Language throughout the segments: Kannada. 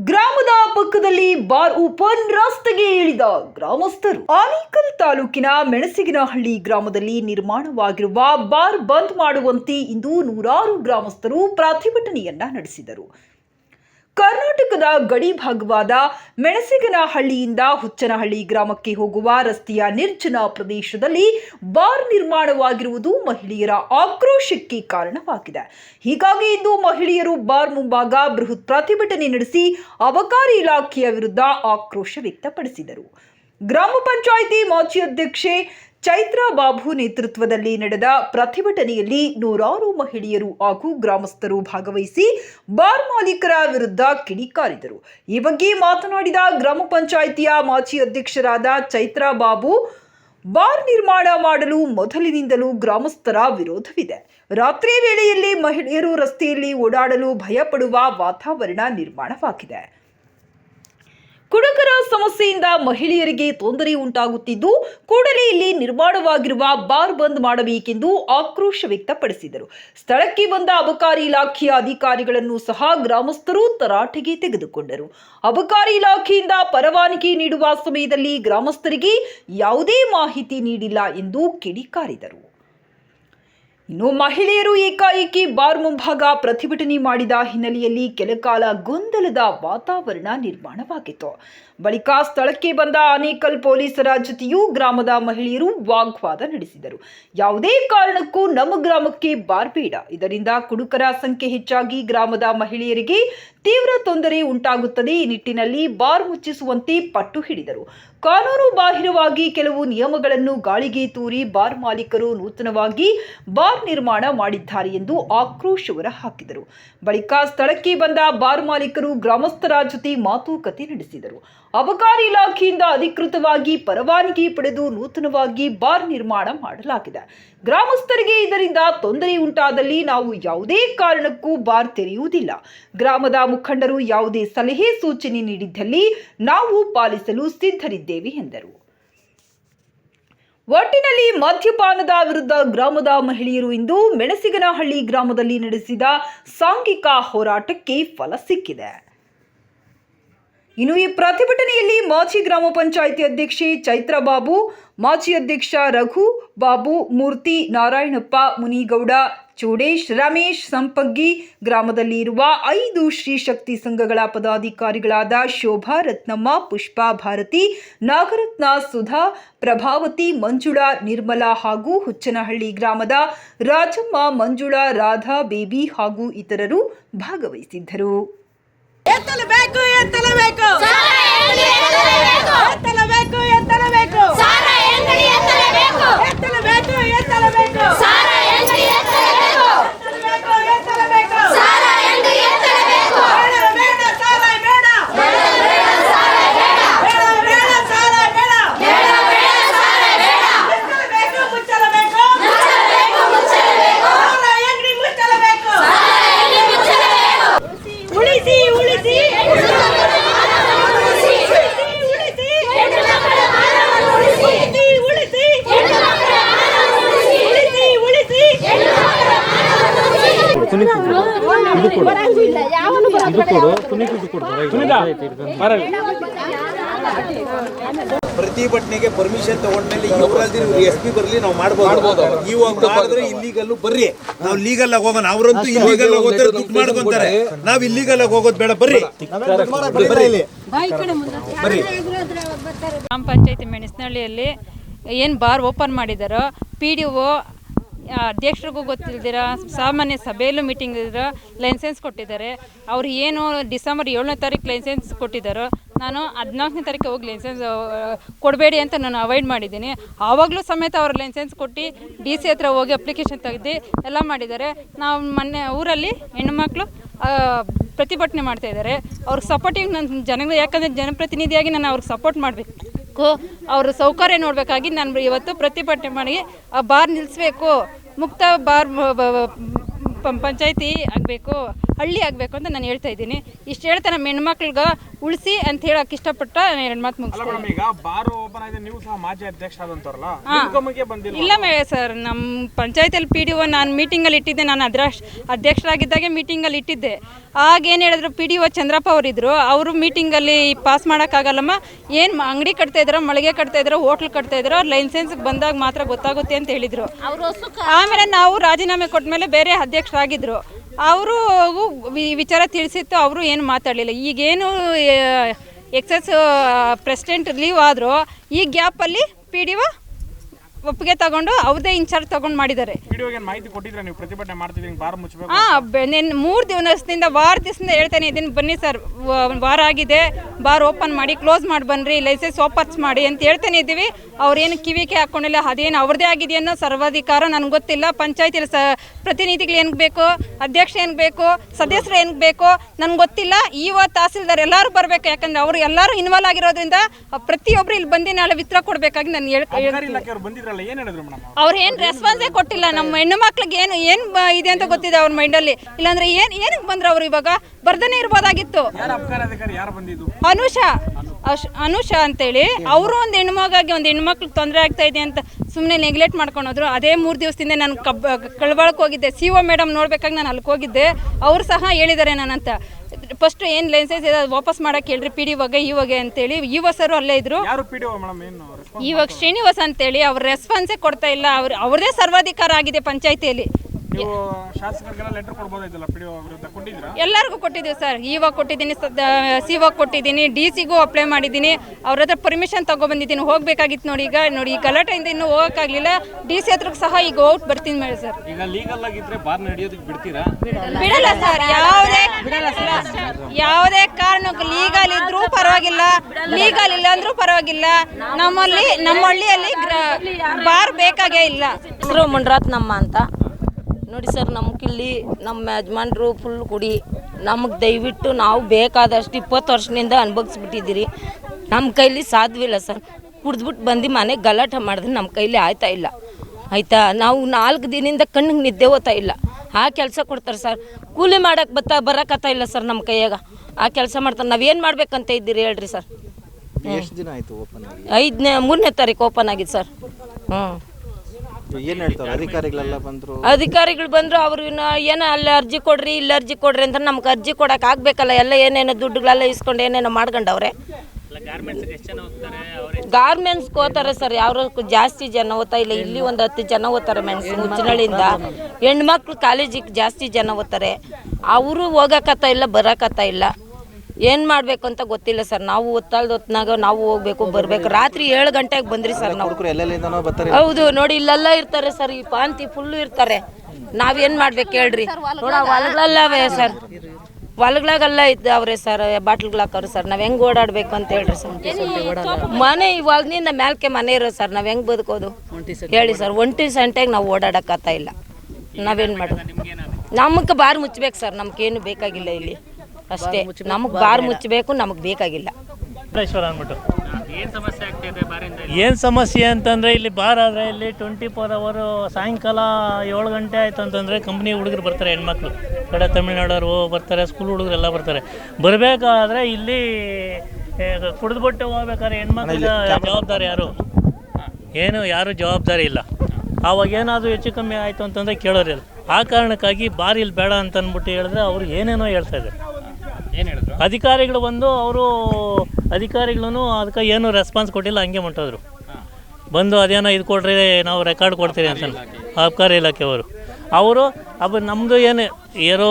ಗ್ರಾಮದ ಪಕ್ಕದಲ್ಲಿ ಬಾರ್ ಓಪನ್ ರಸ್ತೆಗೆ ಇಳಿದ ಗ್ರಾಮಸ್ಥರು. ಆನೇಕಲ್ ತಾಲೂಕಿನ ಮೆಣಸಿಗಿನಹಳ್ಳಿ ಗ್ರಾಮದಲ್ಲಿ ನಿರ್ಮಾಣವಾಗಿರುವ ಬಾರ್ ಬಂದ್ ಮಾಡುವಂತೆ ಇಂದು ನೂರಾರು ಗ್ರಾಮಸ್ಥರು ಪ್ರತಿಭಟನೆಯನ್ನ ನಡೆಸಿದರು. ಕರ್ನಾಟಕದ ಗಡಿ ಭಾಗವಾದ ಮೆಣಸಿಗನಹಳ್ಳಿಯಿಂದ ಹುಚ್ಚನಹಳ್ಳಿ ಗ್ರಾಮಕ್ಕೆ ಹೋಗುವ ರಸ್ತೆಯ ನಿರ್ಜನ ಪ್ರದೇಶದಲ್ಲಿ ಬಾರ್ ನಿರ್ಮಾಣವಾಗಿರುವುದು ಮಹಿಳೆಯರ ಆಕ್ರೋಶಕ್ಕೆ ಕಾರಣವಾಗಿದೆ. ಹೀಗಾಗಿ ಇಂದು ಮಹಿಳೆಯರು ಬಾರ್ ಮುಂಭಾಗ ಬೃಹತ್ ಪ್ರತಿಭಟನೆ ನಡೆಸಿ ಅಬಕಾರಿ ಇಲಾಖೆಯ ವಿರುದ್ಧ ಆಕ್ರೋಶ ವ್ಯಕ್ತಪಡಿಸಿದರು. ಗ್ರಾಮ ಪಂಚಾಯಿತಿ ಮಾಜಿ ಅಧ್ಯಕ್ಷೆ ಚೈತ್ರಾ ಬಾಬು ನೇತೃತ್ವದಲ್ಲಿ ನಡೆದ ಪ್ರತಿಭಟನೆಯಲ್ಲಿ ನೂರಾರು ಮಹಿಳೆಯರು ಹಾಗೂ ಗ್ರಾಮಸ್ಥರು ಭಾಗವಹಿಸಿ ಬಾರ್ ಮಾಲೀಕರ ವಿರುದ್ಧ ಕಿಡಿಕಾರಿದರು ಈ ಬಗ್ಗೆ ಮಾತನಾಡಿದ ಗ್ರಾಮ ಪಂಚಾಯಿತಿಯ ಮಾಜಿ ಅಧ್ಯಕ್ಷರಾದ ಚೈತ್ರಾ ಬಾಬು, ಬಾರ್ ನಿರ್ಮಾಣ ಮಾಡಲು ಮೊದಲಿನಿಂದಲೂ ಗ್ರಾಮಸ್ಥರ ವಿರೋಧವಿದೆ. ರಾತ್ರಿ ವೇಳೆಯಲ್ಲಿ ಮಹಿಳೆಯರು ರಸ್ತೆಯಲ್ಲಿ ಓಡಾಡಲು ಭಯಪಡುವ ವಾತಾವರಣ ನಿರ್ಮಾಣವಾಗಿದೆ. ಕುಡುಕರ ಸಮಸ್ಯೆಯಿಂದ ಮಹಿಳೆಯರಿಗೆ ತೊಂದರೆ ಉಂಟಾಗುತ್ತಿದ್ದು, ಕೂಡಲೇ ಇಲ್ಲಿ ನಿರ್ಮಾಣವಾಗಿರುವ ಬಾರ್ ಬಂದ್ ಮಾಡಬೇಕೆಂದು ಆಕ್ರೋಶ ವ್ಯಕ್ತಪಡಿಸಿದರು. ಸ್ಥಳಕ್ಕೆ ಬಂದ ಅಬಕಾರಿ ಇಲಾಖೆಯ ಅಧಿಕಾರಿಗಳನ್ನು ಸಹ ಗ್ರಾಮಸ್ಥರು ತರಾಟೆಗೆ ತೆಗೆದುಕೊಂಡರು. ಅಬಕಾರಿ ಇಲಾಖೆಯಿಂದ ಪರವಾನಗಿ ನೀಡುವ ಸಮಯದಲ್ಲಿ ಗ್ರಾಮಸ್ಥರಿಗೆ ಯಾವುದೇ ಮಾಹಿತಿ ನೀಡಿಲ್ಲ ಎಂದು ಕಿಡಿಕಾರಿದರು. ಇನ್ನು ಮಹಿಳೆಯರು ಏಕಾಏಕಿ ಬಾರ್ ಮುಂಭಾಗ ಪ್ರತಿಭಟನೆ ಮಾಡಿದ ಹಿನ್ನೆಲೆಯಲ್ಲಿ ಕೆಲಕಾಲ ಗೊಂದಲದ ವಾತಾವರಣ ನಿರ್ಮಾಣವಾಗಿತ್ತು. ಬಳಿಕ ಸ್ಥಳಕ್ಕೆ ಬಂದ ಆನೇಕಲ್ ಪೊಲೀಸರ ಜೊತೆಯೂ ಗ್ರಾಮದ ಮಹಿಳೆಯರು ವಾಗ್ವಾದ ನಡೆಸಿದರು. ಯಾವುದೇ ಕಾರಣಕ್ಕೂ ನಮ್ಮ ಗ್ರಾಮಕ್ಕೆ ಬಾರ್ ಬೇಡ ಇದರಿಂದ ಕುಡುಕರ ಸಂಖ್ಯೆ ಹೆಚ್ಚಾಗಿ ಗ್ರಾಮದ ಮಹಿಳೆಯರಿಗೆ ತೀವ್ರ ತೊಂದರೆ ಉಂಟಾಗುತ್ತದೆ. ಈ ನಿಟ್ಟಿನಲ್ಲಿ ಬಾರ್ ಮುಚ್ಚಿಸುವಂತೆ ಪಟ್ಟು ಹಿಡಿದರು. ಕಾನೂನು ಬಾಹಿರವಾಗಿ ಕೆಲವು ನಿಯಮಗಳನ್ನು ಗಾಳಿಗೆ ತೂರಿ ಬಾರ್ ಮಾಲೀಕರು ನೂತನವಾಗಿ ಬಾರ್ ನಿರ್ಮಾಣ ಮಾಡಿದ್ದಾರೆ ಎಂದು ಆಕ್ರೋಶ ಹೊರಹಾಕಿದರು. ಬಳಿಕ ಸ್ಥಳಕ್ಕೆ ಬಂದ ಬಾರ್ ಮಾಲೀಕರು ಗ್ರಾಮಸ್ಥರ ಜೊತೆ ಮಾತುಕತೆ ನಡೆಸಿದರು. ಅಬಕಾರಿ ಇಲಾಖೆಯಿಂದ ಅಧಿಕೃತವಾಗಿ ಪರವಾನಗಿ ಪಡೆದು ನೂತನವಾಗಿ ಬಾರ್ ನಿರ್ಮಾಣ ಮಾಡಲಾಗಿದೆ. ಗ್ರಾಮಸ್ಥರಿಗೆ ಇದರಿಂದ ತೊಂದರೆ ಉಂಟಾದಲ್ಲಿ ನಾವು ಯಾವುದೇ ಕಾರಣಕ್ಕೂ ಬಾರ್ ತೆರೆಯುವುದಿಲ್ಲ. ಗ್ರಾಮದ ಮುಖಂಡರು ಯಾವುದೇ ಸಲಹೆ, ಸೂಚನೆ ನೀಡಿದ್ದಲ್ಲಿ ನಾವು ಪಾಲಿಸಲು ಸಿದ್ಧರಿದ್ದೇವೆ ಎಂದರು. ಒಟ್ಟಿನಲ್ಲಿ ಮದ್ಯಪಾನದ ವಿರುದ್ಧ ಗ್ರಾಮದ ಮಹಿಳೆಯರು ಇಂದು ಮೆಣಸಿಗನಹಳ್ಳಿ ಗ್ರಾಮದಲ್ಲಿ ನಡೆಸಿದ ಸಾಂಘಿಕ ಹೋರಾಟಕ್ಕೆ ಫಲ ಸಿಕ್ಕಿದೆ. ಇನ್ನು ಈ ಪ್ರತಿಭಟನೆಯಲ್ಲಿ ಮಾಜಿ ಗ್ರಾಮ ಪಂಚಾಯಿತಿ ಅಧ್ಯಕ್ಷೆ ಚೈತ್ರ ಬಾಬು, ಮಾಜಿ ಅಧ್ಯಕ್ಷ ರಘು ಬಾಬು, ಮೂರ್ತಿ ನಾರಾಯಣಪ್ಪ, ಮುನಿಗೌಡ, ಚೂಡೇಶ್, ರಮೇಶ್ ಸಂಪಗ್ಗಿ ಗ್ರಾಮದಲ್ಲಿ ಇರುವ ಐದು ಶ್ರೀ ಶಕ್ತಿ ಸಂಘಗಳ ಪದಾಧಿಕಾರಿಗಳಾದ ಶೋಭಾ ರತ್ನಮ್ಮ, ಪುಷ್ಪಾ ಭಾರತಿ, ನಾಗರತ್ನ ಸುಧಾ, ಪ್ರಭಾವತಿ ಮಂಜುಳಾ, ನಿರ್ಮಲಾ ಹಾಗೂ ಹುಚ್ಚನಹಳ್ಳಿ ಗ್ರಾಮದ ರಾಜಮ್ಮ, ಮಂಜುಳಾ, ರಾಧಾ, ಬೇಬಿ ಹಾಗೂ ಇತರರು ಭಾಗವಹಿಸಿದ್ದರು. ಎತ್ತಲು ಬೇಕು ಎತ್ತಲು ಬೇಕು. ಪ್ರತಿಭಟನೆಗೆ ಪರ್ಮಿಷನ್ ತಗೊಂಡ್ಮೇಲೆ ಇವರಲ್ಲಿ ಎಸ್ ಪಿ ಬರ್ಲಿ ನಾವು ಮಾಡ್ಬೋದು. ಮಾಡಿದ್ರೆ ಇಲ್ಲಿಗಲ್ಲು ಬರ್ರಿ. ನಾವು ಲೀಗಲ್ ಆಗಿ ಹೋಗೋಣ. ಅವರಂತೂ ಇಲ್ಲಿಗಲ್ ಹೋಗೋದ್ರೆ ದುಡ್ಡು ಮಾಡ್ಕೊಂತಾರೆ. ನಾವ್ ಇಲ್ಲಿಗಲ್ ಆಗಿ ಹೋಗೋದು ಬೇಡ ಬರ್ರಿ. ಬರ್ರಿ. ಬರ್ರಿ. ಗ್ರಾಮ ಪಂಚಾಯತಿ ಮೆಣಸಿನಹಳ್ಳಿಯಲ್ಲಿ ಏನು ಬಾರ್ ಓಪನ್ ಮಾಡಿದಾರೋ ಪಿ ಡಿ ಒ ಅಧ್ಯಕ್ಷರಿಗೂ ಗೊತ್ತಿಲ್ದಿರ, ಸಾಮಾನ್ಯ ಸಭೆಯಲ್ಲೂ ಮೀಟಿಂಗ್ ಇದ್ರ ಲೈಸೆನ್ಸ್ ಕೊಟ್ಟಿದ್ದಾರೆ. ಅವ್ರು ಏನು ಡಿಸೆಂಬರ್ ಏಳನೇ ತಾರೀಕು ಲೈಸೆನ್ಸ್ ಕೊಟ್ಟಿದ್ದಾರೋ, ನಾನು ಹದಿನಾಲ್ಕನೇ ತಾರೀಕು ಹೋಗಿ ಲೈಸೆನ್ಸ್ ಕೊಡಬೇಡಿ ಅಂತ ನಾನು ಅವಾಯ್ಡ್ ಮಾಡಿದ್ದೀನಿ. ಆವಾಗಲೂ ಸಮೇತ ಅವರು ಲೈಸೆನ್ಸ್ ಕೊಟ್ಟು ಡಿ ಸಿ ಹತ್ರ ಹೋಗಿ ಅಪ್ಲಿಕೇಶನ್ ತೆಗೆದು ಎಲ್ಲ ಮಾಡಿದ್ದಾರೆ. ನಾವು ಮೊನ್ನೆ ಊರಲ್ಲಿ ಹೆಣ್ಣುಮಕ್ಕಳು ಪ್ರತಿಭಟನೆ ಮಾಡ್ತಾಯಿದ್ದಾರೆ ಅವ್ರಿಗೆ ಸಪೋರ್ಟಿಂಗ್ ನನ್ನ ಜನಗಳು, ಯಾಕಂದರೆ ಜನಪ್ರತಿನಿಧಿಯಾಗಿ ನಾನು ಅವ್ರಿಗೆ ಸಪೋರ್ಟ್ ಮಾಡಬೇಕು. ಅವ್ರ ಸೌಕರ್ಯ ನೋಡಬೇಕಾಗಿ ನಾನು ಇವತ್ತು ಪ್ರತಿಭಟನೆ ಮಾಡಿ ಆ ಬಾರ್ ನಿಲ್ಲಿಸ್ಬೇಕು ಮುಕ್ತ ಬಾರ್ ಪಂಚಾಯ್ತಿ ಆಗಬೇಕು. ಹಳ್ಳಿ ಆಗಬೇಕು ಅಂತ ನಾನು ಹೇಳ್ತಾ ಇದ್ದೀನಿ. ಇಷ್ಟು ಹೇಳ್ತಾ ನಮ್ಮ ಹೆಣ್ಮಕ್ಳಿಗೆ ಉಳಿಸಿ ಅಂತ ಹೇಳಕ್ ಇಷ್ಟಪಟ್ಟ ನಾನು ಎರಡು ಮಾತು ಮುಗಿಸ್ತೀನಿ. ಮೇಡಮ್ ಈಗ ಬಾರ್ ಓಪನ್ ಆಗಿದೆ ನೀವು ಸಹ ಮಾಜಿ ಅಧ್ಯಕ್ಷ ಆದಂತವ್ರಲ್ಲ ನಿಮ್ ಬಂದಿಲ್ಲ ಇಲ್ಲ ಮೇ ಸರ್ ನಮ್ಮ ಪಂಚಾಯತಿಯಲ್ಲಿ ಪಿ ಡಿ ಒ ನಾನು ಮೀಟಿಂಗಲ್ಲಿ ಇಟ್ಟಿದ್ದೆ ನಾನು ಅದ್ರ ಅಧ್ಯಕ್ಷರಾಗಿದ್ದಾಗೆ ಮೀಟಿಂಗಲ್ಲಿ ಇಟ್ಟಿದ್ದೆ. ಆಗ ಏನು ಹೇಳಿದ್ರು ಪಿ ಡಿ ಒ ಚಂದ್ರಪ್ಪ ಅವರಿದ್ರು ಅವರು ಮೀಟಿಂಗಲ್ಲಿ ಪಾಸ್ ಮಾಡೋಕ್ಕಾಗಲ್ಲಮ್ಮ ಏನು ಅಂಗಡಿ ಕಟ್ತಾ ಇದ್ರೋ ಮಳಿಗೆ ಕಟ್ತಾ ಇದ್ರೋ ಹೋಟ್ಲ್ ಕಟ್ತಾ ಇದ್ರೋ ಲೈಸೆನ್ಸ್ ಬಂದಾಗ ಮಾತ್ರ ಗೊತ್ತಾಗುತ್ತೆ ಅಂತ ಹೇಳಿದರು. ಆಮೇಲೆ ನಾವು ರಾಜೀನಾಮೆ ಕೊಟ್ಮೇಲೆ ಬೇರೆ ಅಧ್ಯಕ್ಷರಾಗಿದ್ದರು ಅವರು ವಿಚಾರ ತಿಳಿಸಿತ್ತು, ಅವರು ಏನು ಮಾತಾಡಲಿಲ್ಲ. ಈಗೇನು ಎಕ್ಸಸ್ ಪ್ರೆಸಿಡೆಂಟ್ ಲೀವ್ ಆದರೂ, ಈ ಗ್ಯಾಪಲ್ಲಿ ಪಿ ಡಿ ಒ ಒಪ್ಪಿಗೆ ತಗೊಂಡು ಅವ್ರದೇ ಇನ್ಚಾರ್ಜ್ ತಗೊಂಡು ಮಾಡಿದ್ದಾರೆ. ಮಾಹಿತಿ ಕೊಟ್ಟಿದ್ರೆ ನೀವು ಪ್ರತಿಭಟನೆ ಮಾಡ್ತಿದ್ದೀನಿ ಬಾರ್ ಮುಚ್ಚಬೇಕು ಹಾಂ ಮೂರು ದಿವಸದಿಂದ ವಾರ ದಿವಸದಿಂದ ಹೇಳ್ತಾನೆ ಇದ್ದೀನಿ ಬನ್ನಿ ಸರ್. ವಾರ ಆಗಿದೆ ಬಾರ್ ಓಪನ್ ಮಾಡಿ ಕ್ಲೋಸ್ ಮಾಡಿ ಬನ್ನಿರಿ ಲೈಸೆನ್ಸ್ ವಾಪಸ್ ಮಾಡಿ ಅಂತ ಹೇಳ್ತಾನೆ ಇದ್ದೀವಿ ಅವ್ರೇನು ಕಿವಿಕೆ ಹಾಕ್ಕೊಂಡಿಲ್ಲ ಅದೇನು ಅವ್ರದ್ದೇ ಆಗಿದೆಯನ್ನೋ ಸರ್ವಾಧಿಕಾರ ನನಗೆ ಗೊತ್ತಿಲ್ಲ. ಪಂಚಾಯತಿಲಿ ಸ ಪ್ರತಿನಿಧಿಗಳು ಏನು ಬೇಕು ಅಧ್ಯಕ್ಷ ಏನು ಬೇಕು ಸದಸ್ಯರು ಏನು ಬೇಕು ನನಗೆ ಗೊತ್ತಿಲ್ಲ. ಇವ ತಹಸೀಲ್ದಾರ್ ಎಲ್ಲರೂ ಬರಬೇಕು ಯಾಕಂದ್ರೆ ಅವರು ಎಲ್ಲರೂ ಇನ್ವಾಲ್ವ್ ಆಗಿರೋದ್ರಿಂದ ಪ್ರತಿಯೊಬ್ಬರು ಇಲ್ಲಿ ಬಂದು ನಾಳೆ ವಿತ್ರ ಕೊಡಬೇಕಾಗಿ ನಾನು ಹೇಳ್ ಏನ್ ಹೇಳಿದ್ರು ಮೇಡಮ್ ಅವ್ರು? ಏನು ರೆಸ್ಪಾನ್ಸೇ ಕೊಟ್ಟಿಲ್ಲ ನಮ್ಮ ಹೆಣ್ಣು ಮಕ್ಳಿಗೆ ಏನು ಏನು ಇದೆ ಅಂತ ಗೊತ್ತಿದೆ ಅವ್ರ ಮೈಂಡಲ್ಲಿ ಇಲ್ಲಾಂದ್ರೆ ಏನು ಏನಕ್ಕೆ ಬಂದ್ರು ಅವ್ರು ಇವಾಗ? ಬರ್ದನೇ ಇರ್ಬೋದಾಗಿತ್ತು. ಯಾರು ಅಬ್ಕಾರಿ ಅಧಿಕಾರಿ ಯಾರು ಬಂದಿದ್ದು? ಅನುಷಾ. ಅಶ್ ಅನುಷಾ ಅಂತೇಳಿ ಅವರು ಒಂದು ಹೆಣ್ಮಗಾಗಿ ಒಂದು ಹೆಣ್ಮಕ್ಳಿಗೆ ತೊಂದರೆ ಆಗ್ತಾ ಇದೆ ಅಂತ ಸುಮ್ಮನೆ ನೆಗ್ಲೆಕ್ಟ್ ಮಾಡ್ಕೊಂಡೋದ್ರು ಅದೇ ಮೂರು ದಿವಸದಿಂದ ನಾನು ಕಬ್ ಕಳ್ಬಳಕ್ಕೆ ಹೋಗಿದ್ದೆ. ಸಿ ಒ ಮೇಡಮ್ ನೋಡ್ಬೇಕಾಗಿ ನಾನು ಅಲ್ಲಿಗೆ ಹೋಗಿದ್ದೆ. ಅವರು ಸಹ ಹೇಳಿದ್ದಾರೆ ನಾನಂತ ಫಸ್ಟ್ ಏನ್ ಲೈಸೆನ್ಸ್ ಇದೆ ವಾಪಸ್ ಮಾಡಕ್ ಹೇಳ್ರಿ ಪಿ ಡಿ ಈ ವಗೆ ಅಂತೇಳಿ. ಇ ಸರ್ ಅಲ್ಲೇ ಇದ್ರು. ಯಾರು ಪಿ ಡಿ ಮೇಡಮ್ ಏನು response? ಇವಾಗ ಶ್ರೀನಿವಾಸ್ ಅಂತೇಳಿ ಅವ್ರ ರೆಸ್ಪಾನ್ಸೇ ಕೊಡ್ತಾ ಇಲ್ಲ. ಅವ್ರ ಅವ್ರದೇ ಸರ್ವಾಧಿಕಾರ ಆಗಿದೆ ಪಂಚಾಯತಿಯಲ್ಲಿ. ಎಲ್ಲರಿಗೂ ಕೊಟ್ಟಿದ್ದೀವಿ ಸರ್ ಇವಾಗ ಕೊಟ್ಟಿದ್ದೀನಿ ಸಿ ಒ ಕೊಟ್ಟಿದ್ದೀನಿ ಡಿ ಸಿಗೂ ಅಪ್ಲೈ ಮಾಡಿದ್ದೀನಿ ಅವ್ರ ಹತ್ರ ಪರ್ಮಿಷನ್ ತಗೊಬಂದಿದ್ದೀನಿ ಹೋಗ್ಬೇಕಾಗಿತ್ತು ನೋಡಿ ಈಗ ನೋಡಿ ಈ ಗಲಾಟೆಯಿಂದ ಇನ್ನೂ ಹೋಗೋಕ್ಕಾಗಲಿಲ್ಲ ಡಿ ಸಿ ಹತ್ರಕ್ಕೆ ಸಹ ಈಗ ಔಟ್ ಬರ್ತೀನಿ ಮೇಡಮ್ ಸರ್ ಈಗ ಲೀಗಲ್ ಆಗಿದ್ರೆ ಬಾರ್ ನಡೆಯೋದಕ್ಕೆ ಬಿಡ್ತೀರಾ ಬಿಡಲ್ಲ ಸರ್ ಯಾವುದೇ ಯಾವುದೇ ಕಾರಣಕ್ಕೂ ಲೀಗಲ್ ಇದ್ರೂ ಪರವಾಗಿಲ್ಲ ಲೀಗಲ್ ಇಲ್ಲ ಅಂದ್ರೂ ಪರವಾಗಿಲ್ಲ ನಮ್ಮಲ್ಲಿ ನಮ್ಮ ಹಳ್ಳಿಯಲ್ಲಿ ಬಾರ್ ಬೇಕಾಗೇ ಇಲ್ಲ ಹೆಸರು ಮುಂಡ್ರಾತ್ ನಮ್ಮ ಅಂತ ನೋಡಿ ಸರ್ ನಮ್ಗಿಲ್ಲಿ ನಮ್ಮ ಯಜಮಾನ್ರು ಫುಲ್ ಕುಡಿ ನಮಗೆ ದಯವಿಟ್ಟು ನಾವು ಬೇಕಾದಷ್ಟು ಇಪ್ಪತ್ತು ವರ್ಷದಿಂದ ಅನುಭವಿಸ್ಬಿಟ್ಟಿದ್ದೀರಿ. ನಮ್ಮ ಕೈಲಿ ಸಾಧ್ಯವಿಲ್ಲ ಸರ್. ಕುಡಿದ್ಬಿಟ್ಟು ಬಂದು ಮನೆಗೆ ಗಲಾಟೆ ಮಾಡಿದ್ರೆ ನಮ್ಮ ಕೈಲಿ ಆಯ್ತಾ ಇಲ್ಲ. ಆಯ್ತಾ? ನಾವು ನಾಲ್ಕು ದಿನದಿಂದ ಕಣ್ಣಿಗೆ ನಿದ್ದೆ ಓದ್ತಾ ಇಲ್ಲ. ಆ ಕೆಲಸ ಕೊಡ್ತಾರೆ ಸರ್. ಕೂಲಿ ಮಾಡಕ್ಕೆ ಬತ್ತಾ ಬರೋಕತ್ತಾ ಇಲ್ಲ ಸರ್ ನಮ್ಮ ಕೈಯಾಗ. ಆ ಕೆಲಸ ಮಾಡ್ತಾರೆ. ನಾವೇನು ಮಾಡ್ಬೇಕಂತ ಇದ್ದೀರಿ ಹೇಳ್ರಿ ಸರ್? ಐದನೇ ಮೂರನೇ ತಾರೀಕು ಓಪನ್ ಆಗಿದೆ ಸರ್. ಹ್ಞೂ ಏನ್ ಹೇಳ್ತಾರೆ? ಅಧಿಕಾರಿಗಳೆಲ್ಲ ಬಂದ್ರು? ಅಧಿಕಾರಿಗಳು ಬಂದ್ರು ಅವ್ರು ಏನ ಅಲ್ಲಿ ಅರ್ಜಿ ಕೊಡ್ರಿ ಇಲ್ಲಿ ಅರ್ಜಿ ಕೊಡ್ರಿ ಅಂತ ನಮ್ಗೆ ಅರ್ಜಿ ಕೊಡಕ್ ಆಗ್ಬೇಕಲ್ಲ ಎಲ್ಲ ಏನೇನೋ ದುಡ್ಡುಗಳೆಲ್ಲ ಇಸ್ಕೊಂಡು ಏನೇನೋ ಮಾಡ್ಕೊಂಡವ್ರೆ ಗಾರ್ಮೆಂಟ್ಸ್ಗೆ ಹೋಗ್ತಾರೆ? ಸರ್ ಯಾರು ಜಾಸ್ತಿ ಜನ ಓದ್ತಾ ಇಲ್ಲ ಇಲ್ಲಿ ಒಂದು ಹತ್ತು ಜನ ಓದ್ತಾರೆ ಮೆಣಸು ಮುಚ್ಚಿನಳ್ಳಿಯಿಂದ ಹೆಣ್ಮಕ್ಳು ಕಾಲೇಜಿಗೆ ಜಾಸ್ತಿ ಜನ ಓದ್ತಾರೆ ಅವರು ಹೋಗಕತ್ತ ಇಲ್ಲ ಬರಕತ್ತ ಇಲ್ಲ. ಏನು ಮಾಡಬೇಕು ಅಂತ ಗೊತ್ತಿಲ್ಲ ಸರ್. ನಾವು ಒತ್ತಾಳ್ದ ಹೊತ್ನಾಗ ನಾವು ಹೋಗ್ಬೇಕು ಬರಬೇಕು. ರಾತ್ರಿ ಏಳು ಗಂಟೆಗೆ ಬಂದ್ರಿ ಸರ್ ನಾವು. ಹೌದು ನೋಡಿ ಇಲ್ಲೆಲ್ಲ ಇರ್ತಾರೆ ಸರ್. ಈ ಪಾಂತಿ ಫುಲ್ಲು ಇರ್ತಾರೆ. ನಾವೇನು ಮಾಡ್ಬೇಕು ಹೇಳ್ರಿ? ನೋಡ ಹೊಲಗಳಲ್ಲವೇ ಸರ್? ಹೊಲಗಳಾಗೆಲ್ಲ ಇದ್ದಾವ್ರೆ ಸರ್ ಬಾಟ್ಲ್ಗಳು ಹಾಕೋರು ಸರ್. ನಾವು ಹೆಂಗೆ ಓಡಾಡ್ಬೇಕು ಅಂತ ಹೇಳ್ರಿ ಸರ್. ಮನೆ? ಈ ಹೊಲದಿಂದ ಮ್ಯಾಲ್ಕೆ ಮನೆ ಇರೋ ಸರ್. ನಾವು ಹೆಂಗೆ ಬದುಕೋದು? ಹೇಳಿ ಸರ್ ಒಂಟಿ ಸಂಟೆಗೆ ನಾವು ಓಡಾಡಕ್ಕಾಗ್ತಾ ಇಲ್ಲ. ನಾವೇನ್ ಮಾಡೋದು ನಮಗೆ ಬಾರ್ ಮುಚ್ಚಬೇಕು ಸರ್. ನಮ್ಗೇನು ಬೇಕಾಗಿಲ್ಲ ಇಲ್ಲಿ. ಅಷ್ಟೇ. ನಮಗೆ ಬಾರ್ ಮುಚ್ಚಬೇಕು ನಮಗೆ ಬೇಕಾಗಿಲ್ಲ. ಮಲ್ಲೇಶ್ವರ ಅಂದ್ಬಿಟ್ಟು. ಏನು ಸಮಸ್ಯೆ ಅಂತಂದರೆ ಇಲ್ಲಿ ಬಾರ್ ಆದ್ರೆ ಇಲ್ಲಿ ಟ್ವೆಂಟಿ ಫೋರ್ ಅವರು ಸಾಯಂಕಾಲ ಏಳು ಗಂಟೆ ಆಯಿತು ಅಂತಂದರೆ ಕಂಪ್ನಿ ಹುಡುಗರು ಬರ್ತಾರೆ ಹೆಣ್ಮಕ್ಳು. ಕಡೆ ತಮಿಳ್ನಾಡವರು ಬರ್ತಾರೆ ಸ್ಕೂಲ್ ಹುಡುಗರೆಲ್ಲ ಬರ್ತಾರೆ. ಬರಬೇಕಾದ್ರೆ ಇಲ್ಲಿ ಕುಡಿದ್ಬಿಟ್ಟು ಹೋಗ್ಬೇಕಾದ್ರೆ ಹೆಣ್ಮಕ್ಳ ಜವಾಬ್ದಾರಿ ಯಾರು? ಏನು ಯಾರು ಜವಾಬ್ದಾರಿ ಇಲ್ಲ. ಅವಾಗ ಏನಾದರೂ ಹೆಚ್ಚು ಕಮ್ಮಿ ಆಯಿತು ಅಂತಂದರೆ ಕೇಳೋರಿಲ್ಲ. ಆ ಕಾರಣಕ್ಕಾಗಿ ಬಾರ್ ಇಲ್ಲಿ ಬೇಡ ಅಂತ ಅಂದ್ಬಿಟ್ಟು ಹೇಳಿದ್ರೆ ಅವ್ರು ಏನೇನೋ ಹೇಳ್ತಾ ಇದ್ದಾರೆ. ಅಧಿಕಾರಿಗಳು ಬಂದು ಅವರು ಅಧಿಕಾರಿಗಳೂ ಅದಕ್ಕೆ ಏನು ರೆಸ್ಪಾನ್ಸ್ ಕೊಟ್ಟಿಲ್ಲ ಹಂಗೆ ಹೊಂಟೋದ್ರು. ಬಂದು ಅದೇನೋ ಇದು ಕೊಡ್ರಿ ನಾವು ರೆಕಾರ್ಡ್ ಕೊಡ್ತೀರಿ ಅಂತ ಅಬಕಾರಿ ಇಲಾಖೆಯವರು. ಅವರು ಅಬ್ಬ ನಮ್ಮದು ಏನು ಏನೋ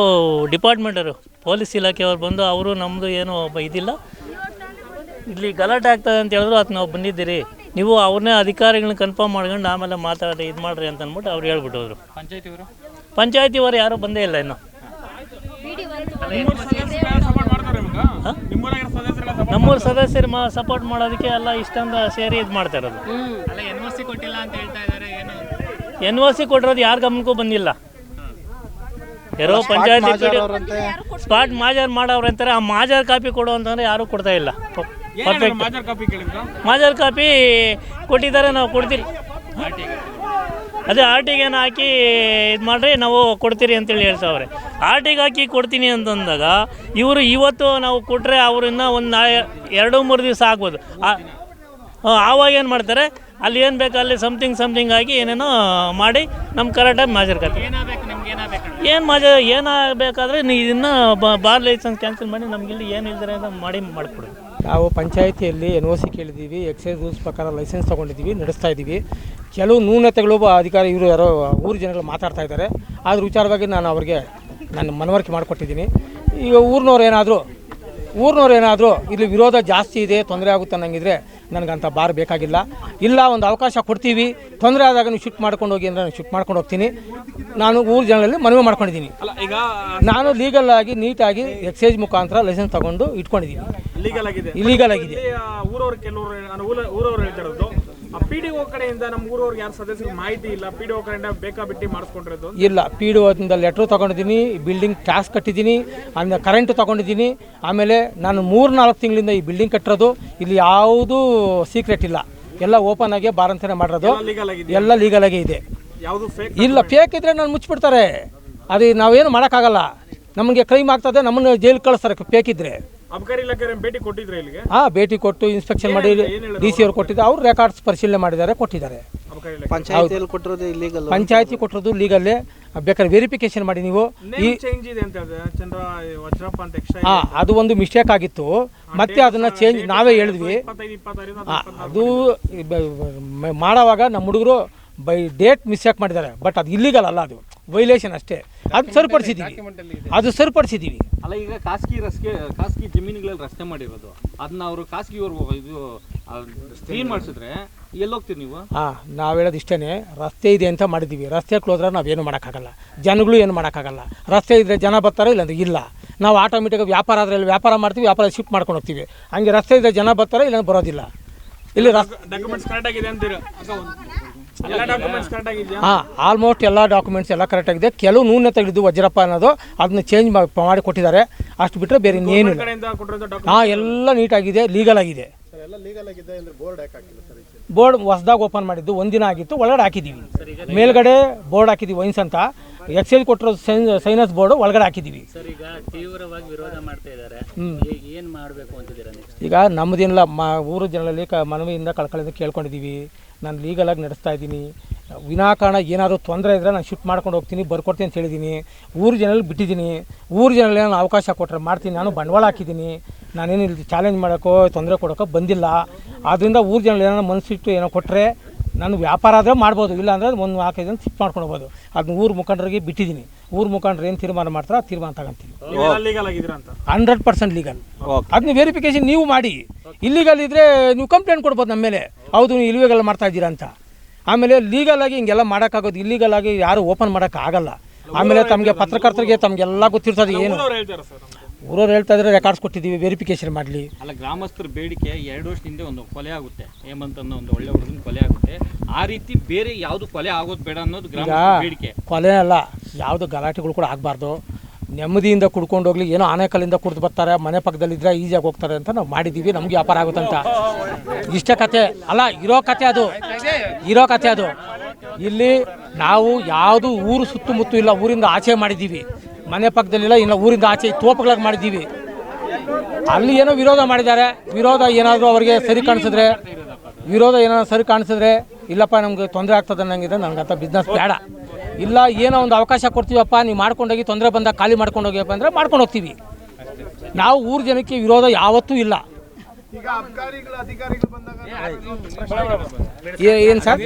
ಡಿಪಾರ್ಟ್ಮೆಂಟರು ಪೊಲೀಸ್ ಇಲಾಖೆಯವರು ಬಂದು ಅವರು ನಮ್ಮದು ಏನು ಇದಿಲ್ಲ. ಇಲ್ಲಿ ಗಲಾಟೆ ಆಗ್ತದೆ ಅಂತ ಹೇಳಿದ್ರು ಅದು ನಾವು ಬಂದಿದ್ದೀರಿ. ನೀವು ಅವ್ರನ್ನೇ ಅಧಿಕಾರಿಗಳನ್ನ ಕನ್ಫರ್ಮ್ ಮಾಡ್ಕೊಂಡು ಆಮೇಲೆ ಮಾತಾಡಿ ಇದು ಮಾಡ್ರಿ ಅಂತ ಅಂದ್ಬಿಟ್ಟು ಅವ್ರು ಹೇಳ್ಬಿಟ್ಟು ಹೋದರು ಪಂಚಾಯತಿಯವರು ಯಾರೂ ಬಂದೇ ಇಲ್ಲ ಇನ್ನು ಸಪೋರ್ಟ್ ಮಾಡ್ತಾರೆ ನಿಮ್ಗೆ ನಿಮ್ಮೂರಾಗಿರೋ ಸದಸ್ಯರೆಲ್ಲ support ನಮ್ಮೂರು ಸದಸ್ಯರು ಮಾ ಸಪೋರ್ಟ್ ಮಾಡೋದಕ್ಕೆ ಎಲ್ಲ ಇಷ್ಟೊಂದು ಸೇರಿ ಇದು ಮಾಡ್ತಾ ಇರೋದು. ಎನ್ ಒ ಸಿ ಕೊಟ್ಟಿಲ್ಲ ಅಂತ ಹೇಳ್ತಾ ಇದ್ದಾರೆ ಏನು? ಎನ್ ಕೊಟ್ಟಿರೋದು ಯಾರ ಗಮನಕ್ಕೂ ಬಂದಿಲ್ಲ. ಯಾರೋ ಪಂಚಾಯತ್ ಸ್ಪಾಟ್ ಮಾಜರ್ ಮಾಡೋರು ಅಂತಾರೆ ಆ ಮಾಜರ್ ಕಾಪಿ ಕೊಡು ಅಂತಂದ್ರೆ ಯಾರೂ ಕೊಡ್ತಾ ಇಲ್ಲ. ಪರ್ಫೆಕ್ಟ್ ಮಾಜರ್ ಕಾಪಿ ಕೊಟ್ಟಿದ್ದಾರೆ ನಾವು ಕೊಡ್ತೀವಿ. ಅದೇ ಆರ್ ಟಿಗೇನು ಹಾಕಿ ಇದು ಮಾಡಿರಿ ನಾವು ಕೊಡ್ತೀರಿ ಅಂತೇಳಿ ಹೇಳ್ತಾವ್ರೆ ಆರ್ ಟಿಗೆ ಹಾಕಿ ಕೊಡ್ತೀನಿ ಅಂತಂದಾಗ ಇವರು ಇವತ್ತು ನಾವು ಕೊಟ್ಟರೆ ಅವ್ರನ್ನ ಇನ್ನೂ ಒಂದು ನಾ ಎರಡು ಮೂರು ದಿವಸ ಆಗ್ಬೋದು. ಆವಾಗ ಏನು ಮಾಡ್ತಾರೆ ಅಲ್ಲಿ ಏನು ಬೇಕು ಅಲ್ಲಿ ಸಮಥಿಂಗ್ ಸಮಥಿಂಗ್ ಆಗಿ ಏನೇನೋ ಮಾಡಿ ನಮ್ಮ ಕರೆಕ್ಟಾಗಿ ಮಾಜಿರ್ಕತ್ತೆ ಏನು ಮಾಜ ಏನಾಗಬೇಕಾದ್ರೆ ನೀವು ಇದನ್ನು ಬಾರ್ ಲೈಸೆನ್ಸ್ ಕ್ಯಾನ್ಸಲ್ ಮಾಡಿ ನಮಗಿಲ್ಲಿ ಇಲ್ಲಿ ಏನು ಇಲ್ದರೆ ಅಂತ ಮಾಡಿ ಮಾಡಿಕೊಡಿ. ನಾವು ಪಂಚಾಯಿತಿಯಲ್ಲಿ ಎನ್ ಒ ಸಿ ಕೇಳಿದ್ದೀವಿ, ಎಕ್ಸೈಸ್ ರೂಲ್ಸ್ ಪ್ರಕಾರ ಲೈಸೆನ್ಸ್ ತೊಗೊಂಡಿದ್ದೀವಿ, ನಡೆಸ್ತಾ ಇದ್ದೀವಿ. ಕೆಲವು ನ್ಯೂನತೆಗಳು ಅಧಿಕಾರಿ ಇವರು ಯಾರೋ ಊರು ಜನಗಳು ಮಾತಾಡ್ತಾ ಇದ್ದಾರೆ. ಅದ್ರ ವಿಚಾರವಾಗಿ ನಾನು ಅವ್ರಿಗೆ ನಾನು ಮನವರಿಕೆ ಮಾಡಿಕೊಟ್ಟಿದ್ದೀನಿ. ಈಗ ಊರಿನವ್ರು ಏನಾದರೂ ಊರಿನವ್ರು ಏನಾದರೂ ಇಲ್ಲಿ ವಿರೋಧ ಜಾಸ್ತಿ ಇದೆ, ತೊಂದರೆ ಆಗುತ್ತೆ ಅನ್ನಂಗಿದ್ರೆ ನನಗಂತ ಬಾರ್ ಬೇಕಾಗಿಲ್ಲ. ಇಲ್ಲ ಒಂದು ಅವಕಾಶ ಕೊಡ್ತೀವಿ. ತೊಂದರೆ ಆದಾಗ ನೀವು ಶಿಫ್ಟ್ ಮಾಡ್ಕೊಂಡು ಹೋಗಿ ಅಂದರೆ ನಾನು ಶಿಫ್ಟ್ ಮಾಡ್ಕೊಂಡು ಹೋಗ್ತೀನಿ. ನಾನು ಊರು ಜನರಲ್ಲಿ ಮನವಿ ಮಾಡ್ಕೊಂಡಿದ್ದೀನಿ. ಅಲ್ಲ ಈಗ ನಾನು ಲೀಗಲ್ ಆಗಿ ನೀಟಾಗಿ ಎಕ್ಸೈಸ್ ಮುಖಾಂತರ ಲೈಸೆನ್ಸ್ ತಗೊಂಡು ಇಟ್ಕೊಂಡಿದ್ದೀನಿ. ಲೀಗಲ್ ಆಗಿದೆ. ಇಲೀಗಲ್ ಆಗಿದೆ. ಪಿ ಡಿ ಒ ಕಡೆಯಿಂದ ನಮ್ಮ ಊರವ್ರಿಗೆ ಯಾರು ಸದಸ್ಯರು ಮಾಹಿತಿ ಇಲ್ಲ. ಪಿ ಡಿ ಒ ಕಡೆಯಿಂದ ಬೇಕಾ ಬಿಟ್ಟಿ ಮಾಡಿಸ್ಕೊಂಡಿರೋದು? ಇಲ್ಲ ಪಿ ಡಿ ಒದಿಂದ ಲೆಟ್ರು ತೊಗೊಂಡಿದ್ದೀನಿ ಬಿಲ್ಡಿಂಗ್ ಟ್ಯಾಕ್ಸ್ ಕಟ್ಟಿದ್ದೀನಿ ಆಮೇಲೆ ಕರೆಂಟ್ ತೊಗೊಂಡಿದ್ದೀನಿ ಆಮೇಲೆ ನಾನು ಮೂರು ನಾಲ್ಕು ತಿಂಗಳಿಂದ ಈ ಬಿಲ್ಡಿಂಗ್ ಕಟ್ಟಿರೋದು ಇಲ್ಲಿ ಯಾವುದೂ ಸೀಕ್ರೆಟ್ ಇಲ್ಲ. ಎಲ್ಲ ಓಪನ್ ಆಗಿ ಬಾರಂತನೆ ಮಾಡಿರೋದು. ಎಲ್ಲ ಲೀಗಲ್ ಆಗಿ ಇದೆ. ಇಲ್ಲ ಫೇಕ್ ಇದ್ರೆ ನಾನು ಮುಚ್ಚಿಬಿಡ್ತಾರೆ. ಅದು ನಾವೇನು ಮಾಡೋಕ್ಕಾಗಲ್ಲ. ನಮಗೆ ಕ್ರೈಮ್ ಆಗ್ತದೆ ನಮ್ಮನ್ನು ಜೈಲಿಗೆ ಕಳಿಸ್ತಾರೆ ಫೇಕ್ ಇದ್ರೆ. ಅಬಕಾರಿ ಇಲಾಖೆ ಭೇಟಿ ಕೊಟ್ಟಿದ್ರೆ ಇಲ್ಲಿಗೆ? ಹಾಂ ಭೇಟಿ ಕೊಟ್ಟು ಇನ್ಸ್ಪೆಕ್ಷನ್ ಮಾಡಿ ಡಿ ಸಿ ಅವ್ರು ಕೊಟ್ಟಿದ್ದಾರೆ ಅವ್ರು ರೆಕಾರ್ಡ್ಸ್ ಪರಿಶೀಲನೆ ಮಾಡಿದ್ದಾರೆ ಕೊಟ್ಟಿದ್ದಾರೆ. ಪಂಚಾಯತಿಯಲ್ಲಿ ಕೊಟ್ಟಿರೋದು ಇಲ್ಲಿಗಲ್ ಪಂಚಾಯತಿ ಕೊಟ್ಟಿರೋದು ಲೀಗಲ್ಲೇ ಬೇಕಾದ್ರೆ ವೆರಿಫಿಕೇಶನ್ ಮಾಡಿ ನೀವು. ಈ ಚೇಂಜ್ ಇದೆ ಅಂತ ಹೇಳಿದ್ರೆ ಚಂದ್ರ ವಜ್ರಪ್ಪ ಅಂತ ಎಕ್ಸ್ಟ್ರಾ ಹಾಂ ಅದು ಒಂದು ಮಿಸ್ಟೇಕ್ ಆಗಿತ್ತು. ಮತ್ತೆ ಅದನ್ನ ಚೇಂಜ್ ನಾವೇ ಹೇಳಿದ್ವಿ. ಅದು ಮಾಡೋವಾಗ ನಮ್ಮ ಹುಡುಗರು ಬೈ ಡೇಟ್ ಮಿಸ್ಟೇಕ್ ಮಾಡಿದ್ದಾರೆ. ಬಟ್ ಅದು ಇಲ್ಲಿಗಲ್ ಅಲ್ಲ ಅದು. ವೈಲೇಷನ್ ಅಷ್ಟೇ. ಅದು ಸರಿಪಡಿಸಿದ್ದೀವಿ ಅದು ಸರಿಪಡಿಸಿದ್ದೀವಿ ಅಲ್ಲ ಈಗ ಖಾಸಗಿ ರಸ್ತೆ ಖಾಸಗಿ ಜಮೀನುಗಳಲ್ಲಿ ರಸ್ತೆ ಮಾಡಿರೋದು. ಅದನ್ನ ಅವರು ಖಾಸಗಿ ಅವರು ಇದು ಕ್ಲೀನ್ ಮಾಡಿಸಿದ್ರೆ ಎಲ್ಲೋಗ್ತೀರಿ ನೀವು? ಹಾಂ ನಾವು ಹೇಳೋದು ಇಷ್ಟೇ ರಸ್ತೆ ಇದೆ ಅಂತ ಮಾಡಿದ್ದೀವಿ ರಸ್ತೆ ಕ್ಲೋದ್ರೆ ನಾವೇನು ಮಾಡೋಕ್ಕಾಗಲ್ಲ. ಜನಗಳು ಏನು ಮಾಡೋಕ್ಕಾಗಲ್ಲ. ರಸ್ತೆ ಇದ್ದರೆ ಜನ ಬರ್ತಾರೆ ಇಲ್ಲಾಂದ್ರೆ ಇಲ್ಲ. ನಾವು ಆಟೋಮೆಟಿಕ್ ವ್ಯಾಪಾರ ಆದರೆ ಇಲ್ಲಿ ವ್ಯಾಪಾರ ಮಾಡ್ತೀವಿ ವ್ಯಾಪಾರ ಶಿಫ್ಟ್ ಮಾಡ್ಕೊಂಡು ಹೋಗ್ತೀವಿ. ಹಂಗೆ ರಸ್ತೆ ಇದ್ದರೆ ಜನ ಬರ್ತಾರೆ ಇಲ್ಲಾಂದ್ರೆ ಬರೋದಿಲ್ಲ. ಇಲ್ಲಿ ರಸ್ತೆ ಡಾಕ್ಯುಮೆಂಟ್ಸ್ ಕರೆಕ್ಟ್ ಆಗಿದೆ ಅಂತೀರ? ಎಲ್ಲ ಡಾಕ್ಯುಮೆಂಟ್ಸ್ ಕರೆಕ್ಟ್ ಆಗಿದೆಯಾ? ಹಾಂ ಆಲ್ಮೋಸ್ಟ್ ಎಲ್ಲ ಡಾಕ್ಯುಮೆಂಟ್ಸ್ ಎಲ್ಲ ಕರೆಕ್ಟಾಗಿದೆ ಕೆಲವು ನೂನೆ ತೆಗೆದು ವಜ್ರಪ್ಪ ಅನ್ನೋದು ಅದನ್ನ ಚೇಂಜ್ ಮಾಡಿ ಕೊಟ್ಟಿದ್ದಾರೆ. ಅಷ್ಟು ಬಿಟ್ಟರೆ ಬೇರೆ ಇನ್ನೇನು ಹಾಂ ಎಲ್ಲ ನೀಟಾಗಿದೆ ಲೀಗಲ್ ಆಗಿದೆ. ಬೋರ್ಡ್ ಹೊಸದಾಗಿ ಓಪನ್ ಮಾಡಿದ್ದು ಒಂದಿನ ಆಗಿತ್ತು ಒಳಗಡೆ ಹಾಕಿದ್ದೀವಿ. ಮೇಲ್ಗಡೆ ಬೋರ್ಡ್ ಹಾಕಿದ್ದೀವಿ ವೈನ್ಸ್ ಅಂತ. ಎಕ್ಸೈಲ್ ಕೊಟ್ಟಿರೋ ಸೈನಸ್ ಬೋರ್ಡ್ ಒಳಗಡೆ ಹಾಕಿದ್ದೀವಿ. ಸರ್ ಈಗ ತೀವ್ರವಾಗಿ ವಿರೋಧ ಮಾಡ್ತಾ ಇದ್ದಾರೆ. ಏನು ಮಾಡಬೇಕು ಅಂತಿದ್ದೀರಾ ನೆಕ್ಸ್ಟ್ ಈಗ ನಮ್ಮದಿಲ್ಲ ಮ ಊರು ಜನರಲ್ಲಿ ಕ ಮನವಿಯಿಂದ ಕಳ್ಕೊಳ್ಳೋದು ಕೇಳ್ಕೊಂಡಿದ್ದೀವಿ. ನಾನು ಲೀಗಲಾಗಿ ನಡೆಸ್ತಾ ಇದ್ದೀನಿ. ವಿನಾಕಾರಣ ಏನಾದರೂ ತೊಂದರೆ ಇದ್ದರೆ ನಾನು ಶಿಫ್ಟ್ ಮಾಡ್ಕೊಂಡು ಹೋಗ್ತೀನಿ ಬರ್ಕೊಡ್ತೀನಿ ಅಂತ ಹೇಳಿದ್ದೀನಿ. ಊರು ಜನರಲ್ಲಿ ಬಿಟ್ಟಿದ್ದೀನಿ. ಊರು ಜನರಲ್ಲಿ ನಾನು ಅವಕಾಶ ಕೊಟ್ಟರೆ ಮಾಡ್ತೀನಿ. ನಾನು ಬಂಡವಾಳ ಹಾಕಿದ್ದೀನಿ. ನಾನೇನು ಇಲ್ಲಿ ಚಾಲೆಂಜ್ ಮಾಡೋಕ್ಕೋ ತೊಂದರೆ ಕೊಡೋಕ್ಕೋ ಬಂದಿಲ್ಲ. ಆದ್ದರಿಂದ ಊರು ಜನರಲ್ಲಿ ಏನೋ ಮನಸ್ಸಿಟ್ಟು ಏನೋ ಕೊಟ್ಟರೆ ನಾನು ವ್ಯಾಪಾರ ಆದರೆ ಮಾಡ್ಬೋದು ಇಲ್ಲಾಂದರೆ ಒಂದು ನಾಲ್ಕೈದು ಜನ ಫಿಕ್ಸ್ ಮಾಡ್ಕೊಳ್ಬೋದು ಹೋಗ್ಬೋದು. ಅದನ್ನ ಊರು ಮುಖಂಡರಿಗೆ ಬಿಟ್ಟಿದ್ದೀನಿ. ಊರು ಮುಖಂಡರು ಏನು ತೀರ್ಮಾನ ಮಾಡ್ತಾರೋ ಆ ತೀರ್ಮಾನ ತಗೊಂತೀನಿ. ಹಂಡ್ರೆಡ್ ಪರ್ಸೆಂಟ್ ಲೀಗಲ್ ಅದನ್ನ ವೆರಿಫಿಕೇಶನ್ ನೀವು ಮಾಡಿ. ಇಲ್ಲಿಗಲ್ ಇದ್ದರೆ ನೀವು ಕಂಪ್ಲೇಂಟ್ ಕೊಡ್ಬೋದು ನಮ್ಮ ಮೇಲೆ. ಹೌದು ನೀವು ಇಲ್ಲಿಗಲ್ ಮಾಡ್ತಾ ಇದ್ದೀರಾ ಅಂತ. ಆಮೇಲೆ ಲೀಗಲ್ ಆಗಿ ಹಿಂಗೆಲ್ಲ ಮಾಡೋಕ್ಕಾಗೋದು ಇಲ್ಲಿಗಲ್ ಆಗಿ ಯಾರು ಓಪನ್ ಮಾಡೋಕ್ಕಾಗಲ್ಲ. ಆಮೇಲೆ ತಮಗೆ ಪತ್ರಕರ್ತರಿಗೆ ತಮಗೆಲ್ಲ ಗೊತ್ತಿರ್ತದೆ ಏನು. ಊರವ್ರು ಹೇಳ್ತಾ ಇದ್ರೆ ರೆಕಾರ್ಡ್ಸ್ ಕೊಟ್ಟಿದ್ದೀವಿ ವೆರಿಫಿಕೇಶನ್ ಮಾಡಲಿ. ಅಲ್ಲ ಗ್ರಾಮಸ್ಥರ ಬೇಡಿಕೆ ಎರಡು ವರ್ಷದಿಂದ ಒಂದು ಕೊಲೆ ಆಗುತ್ತೆ. ಹೇಮಂತ್ ಅನ್ನೋ ಒಂದು ಒಳ್ಳೆ ಹುಡುಗನ ಕೊಲೆ ಆಗುತ್ತೆ. ಆ ರೀತಿ ಬೇರೆ ಯಾವುದು ಕೊಲೆ ಆಗೋದು ಬೇಡ ಅನ್ನೋದು ಗ್ರಾಮ ಬೇಡಿಕೆ. ಕೊಲೆ ಅಲ್ಲ ಯಾವುದು ಗಲಾಟೆಗಳು ಕೂಡ ಆಗಬಾರ್ದು. ನೆಮ್ಮದಿಯಿಂದ ಕುಡ್ಕೊಂಡು ಹೋಗ್ಲಿ ಏನೋ ಆನೆಕಲ್ಲಿಂದ ಕುಡ್ದು ಬರ್ತಾರೆ ಮನೆ ಪಕ್ಕದಲ್ಲಿದ್ದರೆ ಈಸಿಯಾಗಿ ಹೋಗ್ತಾರೆ ಅಂತ ನಾವು ಮಾಡಿದ್ದೀವಿ ನಮ್ಗೆ ವ್ಯಾಪಾರ ಆಗುತ್ತಂತ. ಇಷ್ಟೇ ಕತೆ ಅಲ್ಲ ಇರೋ ಕತೆ ಅದು. ಇರೋ ಕತೆ ಅದು. ಇಲ್ಲಿ ನಾವು ಯಾವುದು ಊರು ಸುತ್ತಮುತ್ತ ಇಲ್ಲ ಊರಿಂದ ಆಚೆ ಮಾಡಿದ್ದೀವಿ ಮನೆ ಪಕ್ಕದಲ್ಲಿಲ್ಲ ಇಲ್ಲ ಊರಿಂದ ಆಚೆ ತೋಪಗಳಾಗಿ ಮಾಡಿದ್ದೀವಿ. ಅಲ್ಲಿ ಏನೋ ವಿರೋಧ ಮಾಡಿದ್ದಾರೆ. ವಿರೋಧ ಏನಾದರೂ ಅವರಿಗೆ ಸರಿ ಕಾಣಿಸಿದ್ರೆ ವಿರೋಧ ಏನಾದ್ರು ಸರಿ ಕಾಣಿಸಿದ್ರೆ ಇಲ್ಲಪ್ಪ ನಮ್ಗೆ ತೊಂದರೆ ಆಗ್ತದೆ ಅನ್ನಂಗಿದ್ರೆ ನನಗಂತ ಬಿಸ್ನೆಸ್ ಬೇಡ. ಇಲ್ಲ ಏನೋ ಒಂದು ಅವಕಾಶ ಕೊಡ್ತೀವಪ್ಪ ನೀವು ಮಾಡ್ಕೊಂಡೋಗಿ ತೊಂದರೆ ಬಂದಾಗ ಖಾಲಿ ಮಾಡ್ಕೊಂಡು ಹೋಗಿಯಪ್ಪ ಅಂದರೆ ಮಾಡ್ಕೊಂಡು ಹೋಗ್ತೀವಿ. ನಾವು ಊರು ಜನಕ್ಕೆ ವಿರೋಧ ಯಾವತ್ತೂ ಇಲ್ಲ. ಏನು ಸರ್?